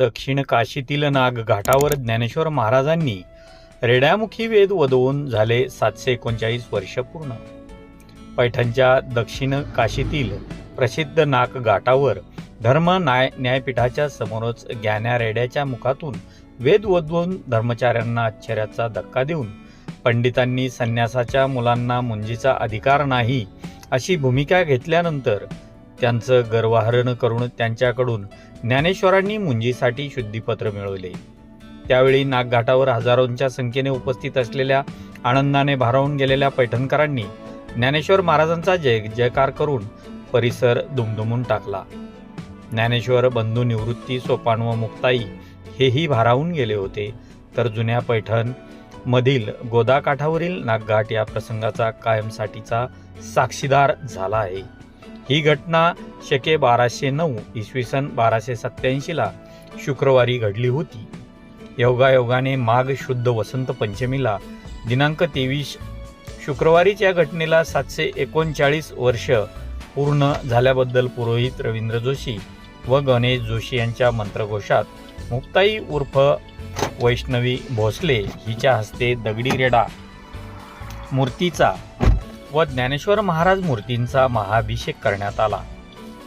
दक्षिण काशीतील नाग घाटावर ज्ञानेश्वर महाराजांनी रेड्यामुखी वेद वदवून झाले सातशे एकोणचाळीस वर्ष पूर्ण. पैठणच्या दक्षिण काशीतील प्रसिद्ध नाक घाटावर धर्म न्याय न्यायपीठाच्या समोरच ज्ञान्या रेड्याच्या मुखातून वेद वदवून धर्मचार्यांना आश्चर्याचा धक्का देऊन पंडितांनी संन्यासाच्या मुलांना मुंजीचा अधिकार नाही अशी भूमिका घेतल्यानंतर त्यांचं गर्वहरण करून त्यांच्याकडून ज्ञानेश्वरांनी मुंजीसाठी शुद्धीपत्र मिळवले. त्यावेळी नागघाटावर हजारोंच्या संख्येने उपस्थित असलेल्या आनंदाने भारावून गेलेल्या पैठणकरांनी ज्ञानेश्वर महाराजांचा जय जयकार करून परिसर दुमदुमून टाकला. ज्ञानेश्वर बंधू निवृत्ती सोपान व मुक्ताई हेही भारावून गेले होते. तर जुन्या पैठण मधील गोदाकाठावरील नागघाट या प्रसंगाचा कायमसाठीचा साक्षीदार झाला आहे. ही घटना शके बाराशे नऊ इसवी सन बाराशे सत्याऐंशीला शुक्रवारी घडली होती. योगायोगाने माघ शुद्ध वसंत पंचमीला दिनांक तेवीस शुक्रवारीच या घटनेला सातशे एकोणचाळीस वर्ष पूर्ण झाल्याबद्दल पुरोहित रवींद्र जोशी व गणेश जोशी यांच्या मंत्रघोषात मुक्ताई उर्फ वैष्णवी भोसले हिच्या हस्ते दगडी रेडा मूर्तीचा व ज्ञानेश्वर महाराज मूर्तींचा महाअभिषेक करण्यात आला.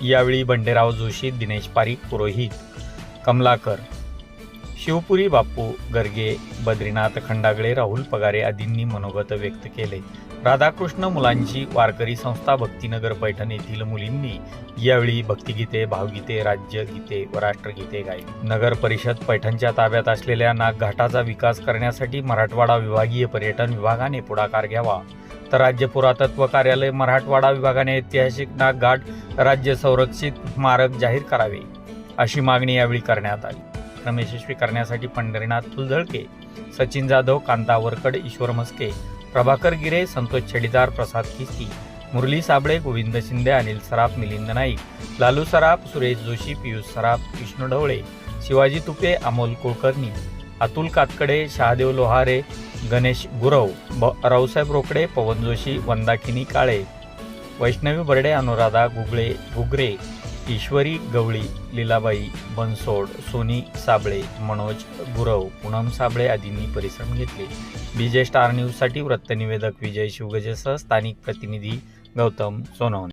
यावेळी बंडेराव जोशी दिनेश पारीख पुरोहित कमलाकर शिवपुरी बापू गर्गे बद्रीनाथ खंडागळे राहुल पगारे आदींनी मनोगत व्यक्त केले. राधाकृष्ण मुलांची वारकरी संस्था भक्तीनगर पैठण येथील मुलींनी यावेळी भक्तिगीते भावगीते राज्यगीते व राष्ट्रगीते गायली. नगर परिषद पैठणच्या ताब्यात असलेल्या नागघाटाचा विकास करण्यासाठी मराठवाडा विभागीय पर्यटन विभागाने पुढाकार घ्यावा. तर राज्य पुरातत्व कार्यालय मराठवाडा विभागाने ऐतिहासिक नागघाट राज्य संरक्षित स्मारक जाहीर करावे अशी मागणी यावेळी करण्यात आली. कार्यक्रम यशस्वी करण्यासाठी पंढरीनाथ तुलझळके सचिन जाधव कांता वरकड ईश्वर मस्के प्रभाकर गिरे संतोष छेडीदार प्रसाद किस्ती मुरली साबळे गोविंद शिंदे अनिल सराफ मिलिंद नाईक लालू सराफ सुरेश जोशी पियुष सराफ विष्णू ढवळे शिवाजी तुपे अमोल कुलकर्णी अतुल कातकडे शहादेव लोहारे गणेश गुरव ब रावसाहेब रोकडे पवन जोशी वंदाकिनी काळे वैष्णवी बर्डे अनुराधा गुगळे गुगरे ईश्वरी गवळी लीलाबाई बनसोड सोनी साबळे मनोज गुरव पूनम साबळे आदींनी परिश्रम घेतले. विजय स्टार न्यूजसाठी वृत्तनिवेदक विजय शिवगजेसह स्थानिक प्रतिनिधी गौतम सोनवणे.